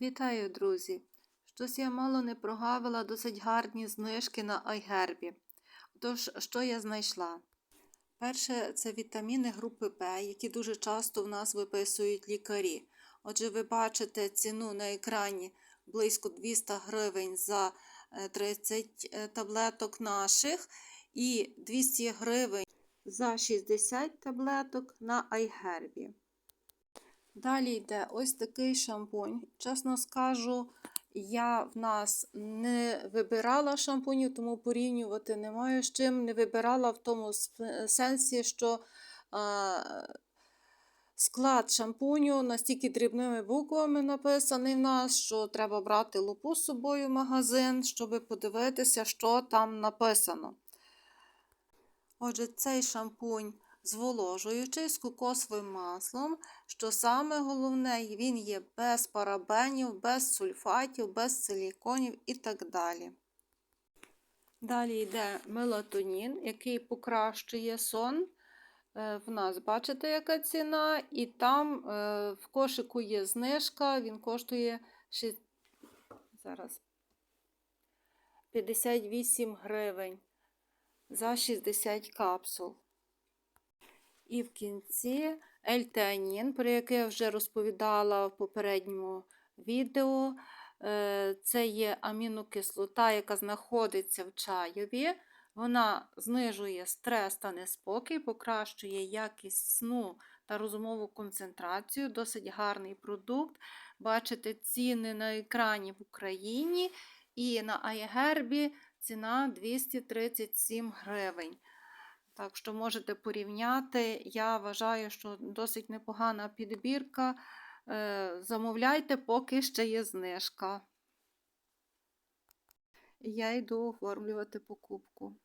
Вітаю, друзі! Щось я мало не прогавила досить гарні знижки на iHerb. Тож, що я знайшла? Перше, це вітаміни групи В, які дуже часто в нас виписують лікарі. Отже, ви бачите ціну на екрані близько 200 гривень за е, 30 е, таблеток наших і 200 гривень за 60 таблеток на iHerb. Далі йде ось такий шампунь. Чесно скажу, я в нас не вибирала шампунів, тому порівнювати не маю з чим. Не вибирала в тому сенсі, що склад шампуню настільки дрібними буквами написаний в нас, що треба брати лупу з собою в магазин, щоб подивитися, що там написано. Отже, цей шампунь зволожуючий з кокосовим маслом. Що саме головне, він є без парабенів, без сульфатів, без силіконів і так далі. Далі йде мелатонін, який покращує сон. Е, В нас бачите, яка ціна, і там е, в кошику є знижка, він коштує шість- зараз 58 гривень за 60 капсул. І в кінці ельтеанін, про який я вже розповідала в попередньому відео. Е, Це є амінокислота, яка знаходиться в чайові. Вона знижує стрес та неспокій, покращує якість сну та розумову концентрацію. Досить гарний продукт. Бачите ціни на екрані в Україні і на iHerb ціна 237 гривень. Так що можете порівняти. Я вважаю, що досить непогана підбірка. Е, Замовляйте, поки ще є знижка. Я йду оформлювати покупку.